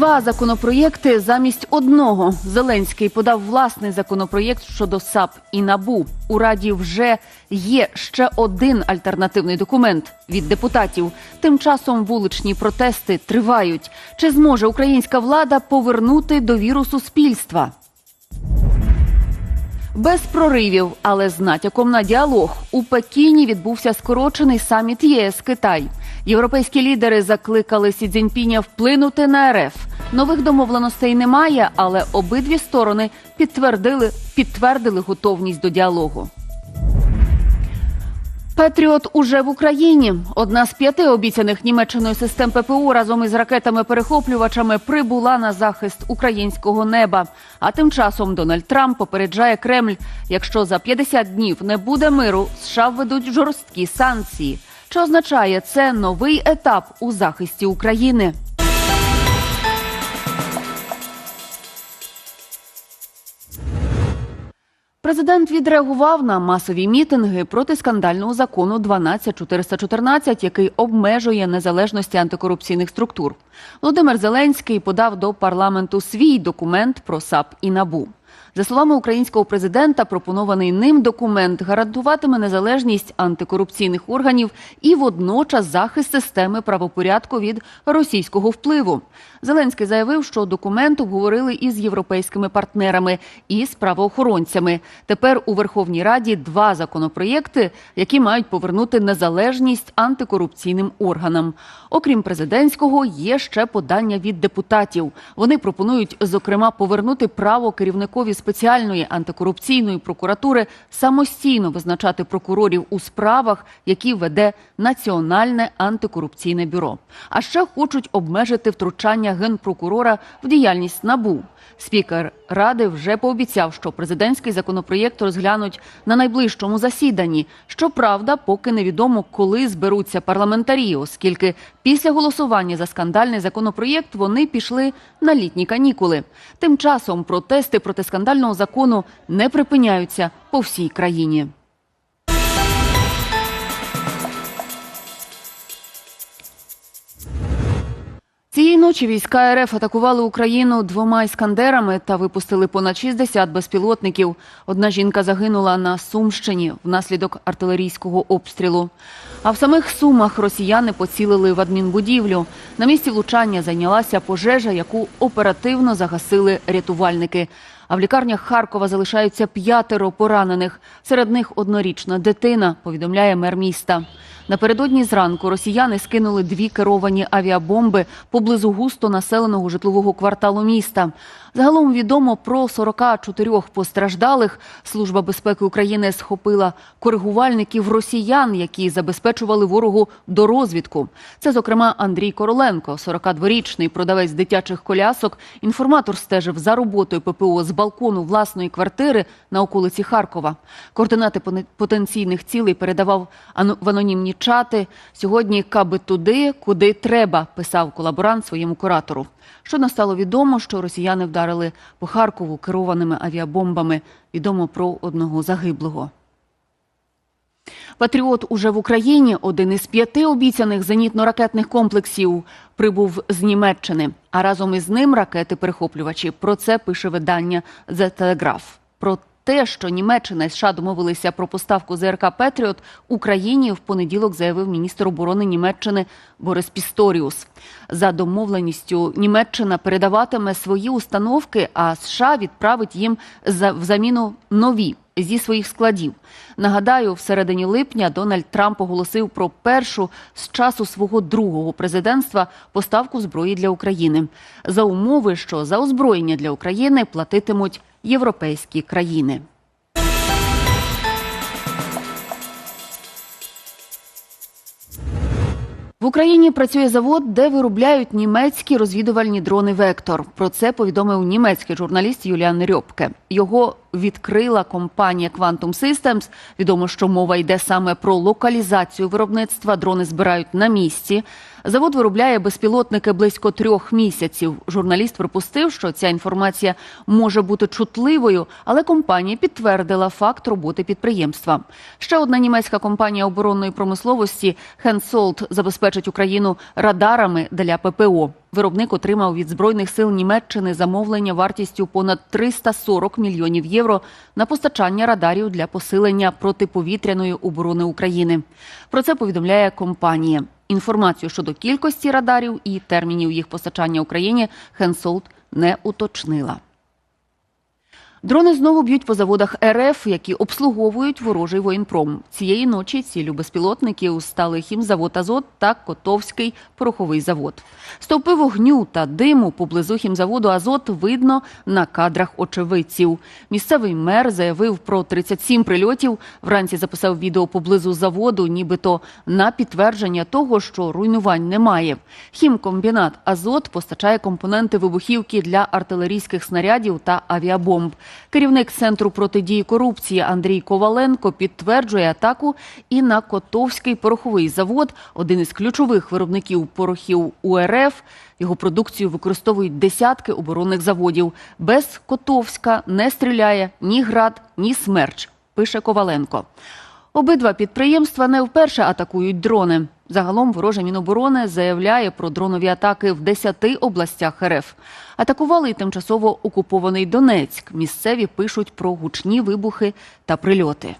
Два законопроєкти замість одного. Зеленський подав власний законопроєкт щодо САП і НАБУ. У раді вже є ще один альтернативний документ від депутатів. Тим часом вуличні протести тривають. Чи зможе українська влада повернути довіру суспільства? Без проривів, але з натяком на діалог у Пекіні відбувся скорочений саміт ЄС Китай. Європейські лідери закликали Сі Цзіньпіня вплинути на РФ. Нових домовленостей немає, але обидві сторони підтвердили, підтвердили готовність до діалогу. Петріот уже в Україні. Одна з п'яти обіцяних Німеччиною систем ППО разом із ракетами-перехоплювачами прибула на захист українського неба. А тим часом Дональд Трамп попереджає Кремль: якщо за 50 днів не буде миру, США введуть жорсткі санкції. Що означає це новий етап у захисті України? Президент відреагував на масові мітинги проти скандального закону 12414, який обмежує незалежності антикорупційних структур. Володимир Зеленський подав до парламенту свій документ про САП і НАБУ. За словами українського президента, пропонований ним документ гарантуватиме незалежність антикорупційних органів і водночас захист системи правопорядку від російського впливу. Зеленський заявив, що документ обговорили із європейськими партнерами і з правоохоронцями. Тепер у Верховній Раді два законопроєкти, які мають повернути незалежність антикорупційним органам. Окрім президентського, є ще подання від депутатів. Вони пропонують, зокрема, повернути право керівникові спеціальної антикорупційної прокуратури самостійно визначати прокурорів у справах, які веде Національне антикорупційне бюро. А ще хочуть обмежити втручання генпрокурора в діяльність НАБУ. Спікер ради вже пообіцяв, що президентський законопроєкт розглянуть на найближчому засіданні. Щоправда, поки невідомо, коли зберуться парламентарі, оскільки після голосування за скандальний законопроєкт вони пішли на літні канікули. Тим часом протести проти скандального закону не припиняються по всій країні. Цієї ночі війська РФ атакували Україну двома іскандерами та випустили понад 60 безпілотників. Одна жінка загинула на Сумщині внаслідок артилерійського обстрілу. А в самих Сумах росіяни поцілили в адмінбудівлю. На місці влучання зайнялася пожежа, яку оперативно загасили рятувальники. А в лікарнях Харкова залишаються п'ятеро поранених. Серед них однорічна дитина, повідомляє мер міста. Напередодні зранку росіяни скинули дві керовані авіабомби поблизу густо населеного житлового кварталу міста. Загалом відомо про 44 постраждалих. Служба безпеки України схопила коригувальників росіян, які забезпечували ворогу до розвідку. Це, зокрема, Андрій Короленко, 42-річний продавець дитячих колясок. Інформатор стежив за роботою ППО з балкону власної квартири на околиці Харкова. Координати потенційних цілей передавав в анонімні чати. Сьогодні каби туди, куди треба, писав колаборант своєму куратору. Щодо стало відомо, що росіяни вдарили по Харкову керованими авіабомбами. Відомо про одного загиблого. Патріот уже в Україні. Один із п'яти обіцяних зенітно-ракетних комплексів прибув з Німеччини. А разом із ним ракети-перехоплювачі. Про це пише видання The Telegraph. Про те, що Німеччина і США домовилися про поставку ЗРК Петріот Україні в понеділок заявив міністр оборони Німеччини Борис Пісторіус. За домовленістю Німеччина передаватиме свої установки, а США відправить їм в заміну нові зі своїх складів. Нагадаю, в середині липня Дональд Трамп оголосив про першу з часу свого другого президентства поставку зброї для України за умови, що за озброєння для України платитимуть європейські країни. В Україні працює завод, де виробляють німецькі розвідувальні дрони Вектор. Про це повідомив німецький журналіст Юліан Рьопке. Його відкрила компанія Quantum Systems. Відомо, що мова йде саме про локалізацію виробництва. Дрони збирають на місці. Завод виробляє безпілотники близько трьох місяців. Журналіст припустив, що ця інформація може бути чутливою, але компанія підтвердила факт роботи підприємства. Ще одна німецька компанія оборонної промисловості Hensoldt забезпечить Україну радарами для ППО. Виробник отримав від збройних сил Німеччини замовлення вартістю понад 340 мільйонів євро на постачання радарів для посилення протиповітряної оборони України. Про це повідомляє компанія. Інформацію щодо кількості радарів і термінів їх постачання Україні Хенсолд не уточнила. Дрони знову б'ють по заводах РФ, які обслуговують ворожий воєнпром. Цієї ночі цілю безпілотників стали хімзавод Азот та Котовський пороховий завод. Стовпи вогню та диму поблизу хімзаводу Азот видно на кадрах очевидців. Місцевий мер заявив про 37 прильотів. Вранці записав відео поблизу заводу, нібито на підтвердження того, що руйнувань немає. Хімкомбінат Азот постачає компоненти вибухівки для артилерійських снарядів та авіабомб. Керівник центру протидії корупції Андрій Коваленко підтверджує атаку і на Котовський пороховий завод, один із ключових виробників порохів УРФ. Його продукцію використовують десятки оборонних заводів. Без Котовська не стріляє ні град, ні смерч. Пише Коваленко. Обидва підприємства не вперше атакують дрони. Загалом ворожа Міноборони заявляє про дронові атаки в 10 областях РФ. Атакували й тимчасово окупований Донецьк. Місцеві пишуть про гучні вибухи та прильоти.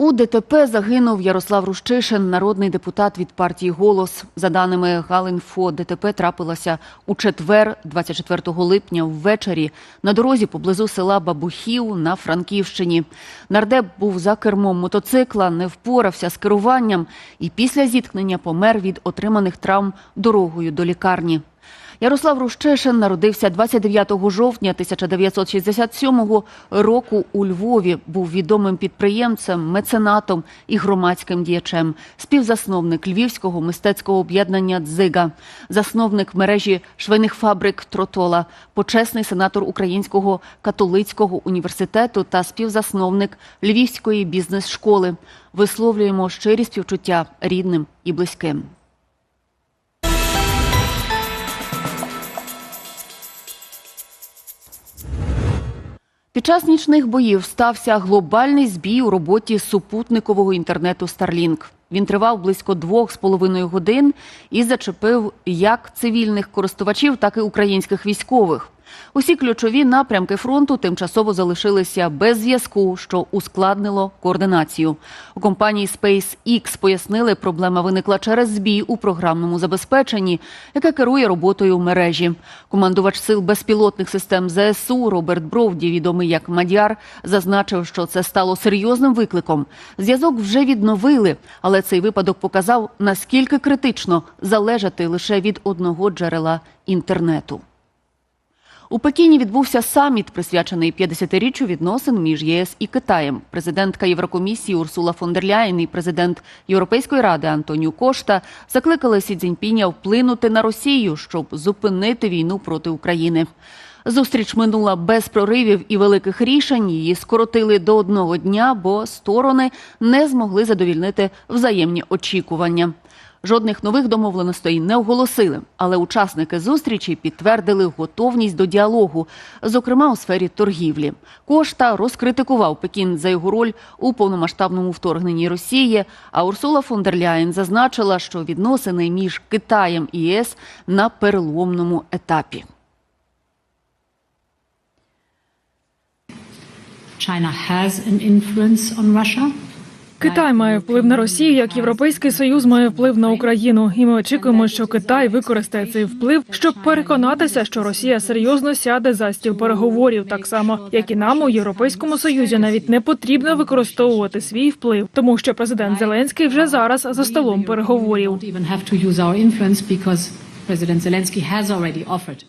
У ДТП загинув Ярослав Рущишин, народний депутат від партії Голос. За даними Галінфо, ДТП трапилося у четвер, 24 липня, ввечері на дорозі поблизу села Бабухів на Франківщині. Нардеп був за кермом мотоцикла, не впорався з керуванням і після зіткнення помер від отриманих травм дорогою до лікарні. Ярослав Рущишин народився 29 жовтня 1967 року у Львові. Був відомим підприємцем, меценатом і громадським діячем, співзасновник Львівського мистецького об'єднання Дзига, засновник мережі швейних фабрик Тротола, почесний сенатор Українського католицького університету та співзасновник Львівської бізнес-школи. Висловлюємо щирі співчуття рідним і близьким. Під час нічних боїв стався глобальний збій у роботі супутникового інтернету Starlink. Він тривав близько двох з половиною годин і зачепив як цивільних користувачів, так і українських військових. Усі ключові напрямки фронту тимчасово залишилися без зв'язку, що ускладнило координацію. У компанії SpaceX пояснили, проблема виникла через збій у програмному забезпеченні, яке керує роботою мережі. Командувач сил безпілотних систем ЗСУ Роберт Бровді, відомий як Мадяр, зазначив, що це стало серйозним викликом. Зв'язок вже відновили, але цей випадок показав, наскільки критично залежати лише від одного джерела інтернету. У Пекіні відбувся саміт, присвячений 50-річчю відносин між ЄС і Китаєм. Президентка Єврокомісії Урсула фон дер Ляєн і президент Європейської ради Антоніо Кошта закликали Сі Цзіньпіня вплинути на Росію, щоб зупинити війну проти України. Зустріч минула без проривів і великих рішень. Її скоротили до одного дня, бо сторони не змогли задовільнити взаємні очікування. Жодних нових домовленостей не оголосили, але учасники зустрічі підтвердили готовність до діалогу, зокрема у сфері торгівлі. Кошта розкритикував Пекін за його роль у повномасштабному вторгненні Росії. А Урсула фон дер Ляєн зазначила, що відносини між Китаєм і ЄС на переломному етапі. China has an influence on Russia. Китай має вплив на Росію, як Європейський Союз має вплив на Україну, і ми очікуємо, що Китай використає цей вплив, щоб переконатися, що Росія серйозно сяде за стіл переговорів, так само як і нам у Європейському Союзі навіть не потрібно використовувати свій вплив, тому що президент Зеленський вже зараз за столом переговорів. President Zelensky has already offered.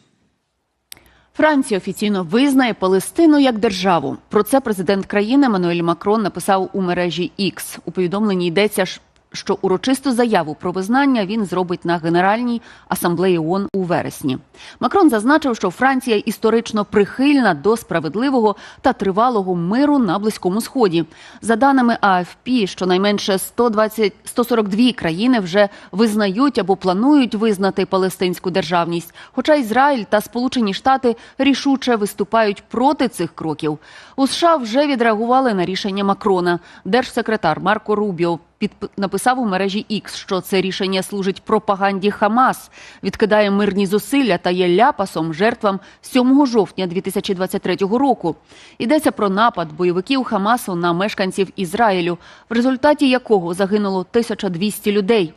Франція офіційно визнає Палестину як державу. Про це президент країни Мануель Макрон написав у мережі X. У повідомленні йдеться ж що урочисту заяву про визнання він зробить на Генеральній асамблеї ООН у вересні. Макрон зазначив, що Франція історично прихильна до справедливого та тривалого миру на Близькому Сході. За даними АФП, щонайменше 120, 142 країни вже визнають або планують визнати палестинську державність. Хоча Ізраїль та Сполучені Штати рішуче виступають проти цих кроків. У США вже відреагували на рішення Макрона. Держсекретар Марко Рубіо під написав у мережі X, що це рішення служить пропаганді Хамас, відкидає мирні зусилля та є ляпасом жертвам 7 жовтня 2023 року. Йдеться про напад бойовиків Хамасу на мешканців Ізраїлю, в результаті якого загинуло 1200 людей.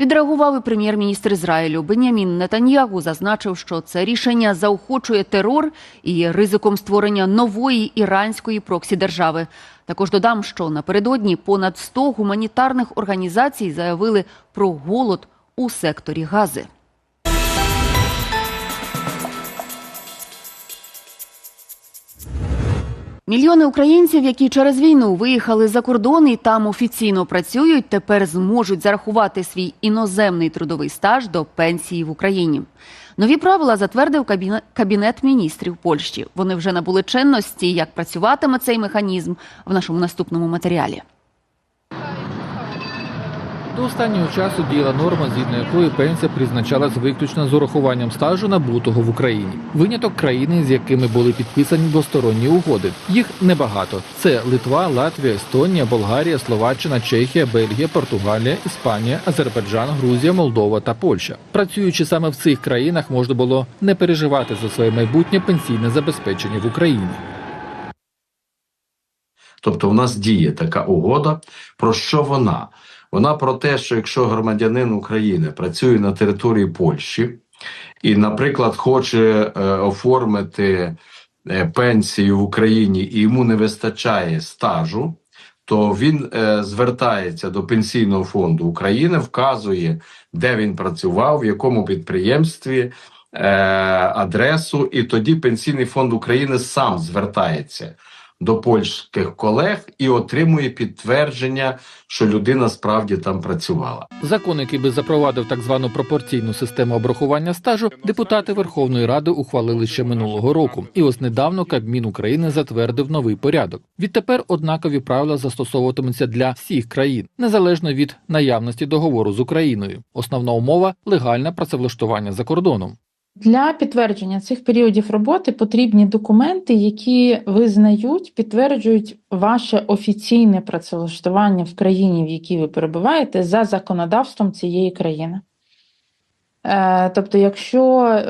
Відреагував і прем'єр-міністр Ізраїлю Бенямін Нетаньягу зазначив, що це рішення заохочує терор і є ризиком створення нової іранської проксі держави. Також додам, що напередодні понад 100 гуманітарних організацій заявили про голод у секторі Гази. Мільйони українців, які через війну виїхали за кордон і там офіційно працюють, тепер зможуть зарахувати свій іноземний трудовий стаж до пенсії в Україні. Нові правила затвердив кабіне- кабінет міністрів Польщі. Вони вже набули чинності. Як працюватиме цей механізм в нашому наступному матеріалі. До останнього часу діяла норма, згідно якої пенсія призначалась виключно з урахуванням стажу набутого в Україні. Виняток країни, з якими були підписані двосторонні угоди. Їх небагато: це Литва, Латвія, Естонія, Болгарія, Словаччина, Чехія, Бельгія, Португалія, Іспанія, Азербайджан, Грузія, Молдова та Польща. Працюючи саме в цих країнах, можна було не переживати за своє майбутнє пенсійне забезпечення в Україні. Тобто, у нас діє така угода. Про що вона? Вона про те, що якщо громадянин України працює на території Польщі і, наприклад, хоче е, оформити е, пенсію в Україні і йому не вистачає стажу, то він е, звертається до пенсійного фонду України, вказує, де він працював, в якому підприємстві, е, адресу, і тоді Пенсійний фонд України сам звертається до польських колег і отримує підтвердження, що людина справді там працювала. Закон, який би запровадив так звану пропорційну систему обрахування стажу, депутати Верховної Ради ухвалили ще минулого року. І ось недавно Кабмін України затвердив новий порядок. Відтепер однакові правила застосовуватимуться для всіх країн, незалежно від наявності договору з Україною. Основна умова легальне працевлаштування за кордоном. Для підтвердження цих періодів роботи потрібні документи, які визнають, підтверджують ваше офіційне працевлаштування в країні, в якій ви перебуваєте, за законодавством цієї країни. Е, Тобто, якщо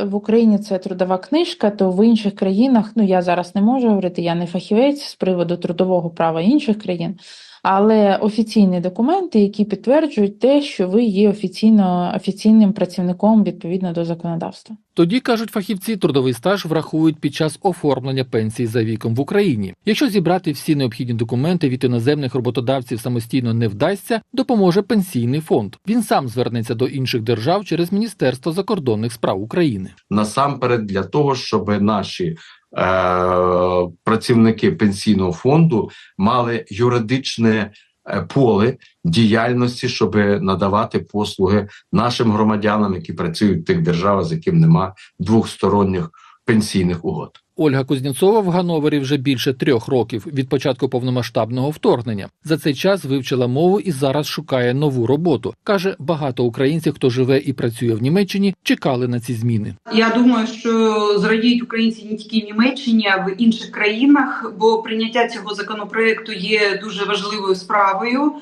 в Україні це трудова книжка, то в інших країнах, ну я зараз не можу говорити, я не фахівець з приводу трудового права інших країн, але офіційні документи, які підтверджують те, що ви є офіційно офіційним працівником відповідно до законодавства. Тоді кажуть фахівці, трудовий стаж врахують під час оформлення пенсії за віком в Україні. Якщо зібрати всі необхідні документи від іноземних роботодавців самостійно не вдасться, допоможе пенсійний фонд. Він сам звернеться до інших держав через Міністерство закордонних справ України. Насамперед, для того, щоб наші працівники пенсійного фонду мали юридичне е, поле діяльності, щоб надавати послуги нашим громадянам, які працюють в тих державах, з яким нема двохсторонніх пенсійних угод. Ольга Кузнєцова в Гановері вже більше трьох років від початку повномасштабного вторгнення. За цей час вивчила мову і зараз шукає нову роботу. каже, багато українців, хто живе і працює в Німеччині, чекали на ці зміни. Я думаю, що зрадіють українці не тільки в Німеччині, а в інших країнах, бо прийняття цього законопроекту є дуже важливою справою.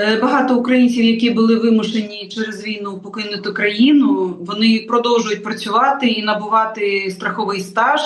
Е, Багато українців, які були вимушені через війну покинути країну, вони продовжують працювати і набувати страховий стаж.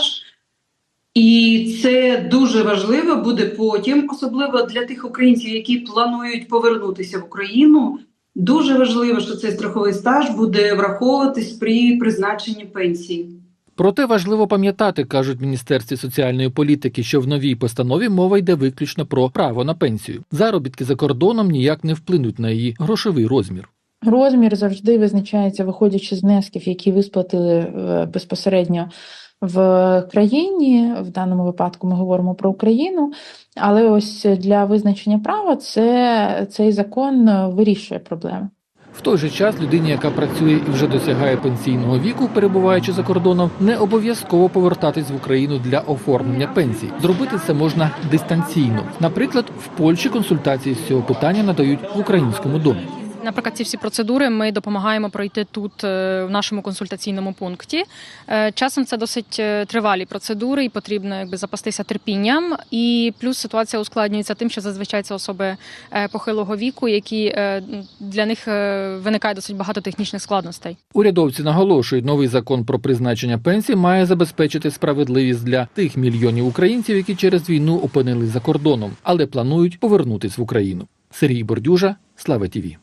І це дуже важливо буде потім, особливо для тих українців, які планують повернутися в Україну. Дуже важливо, що цей страховий стаж буде враховуватись при призначенні пенсії. Проте важливо пам'ятати, кажуть в Міністерстві соціальної політики, що в новій постанові мова йде виключно про право на пенсію. Заробітки за кордоном ніяк не вплинуть на її грошовий розмір. Розмір завжди визначається, виходячи з внесків, які ви сплатили е, безпосередньо в країні. В даному випадку ми говоримо про Україну. Але ось для визначення права це цей закон вирішує проблеми. В той же час людині, яка працює і вже досягає пенсійного віку, перебуваючи за кордоном, не обов'язково повертатись в Україну для оформлення пенсій. Зробити це можна дистанційно. Наприклад, в Польщі консультації з цього питання надають в українському домі. Наприклад, ці всі процедури ми допомагаємо пройти тут е, в нашому консультаційному пункті. Е, Часом це досить е, тривалі процедури, і потрібно якби запастися терпінням. І плюс ситуація ускладнюється тим, що зазвичай це особи похилого віку, які для них виникає досить багато технічних складностей. Урядовці наголошують, новий закон про призначення пенсій має забезпечити справедливість для тих мільйонів українців, які через війну опинились за кордоном, але планують повернутись в Україну. Сергій Бордюжа, Слава Тіві.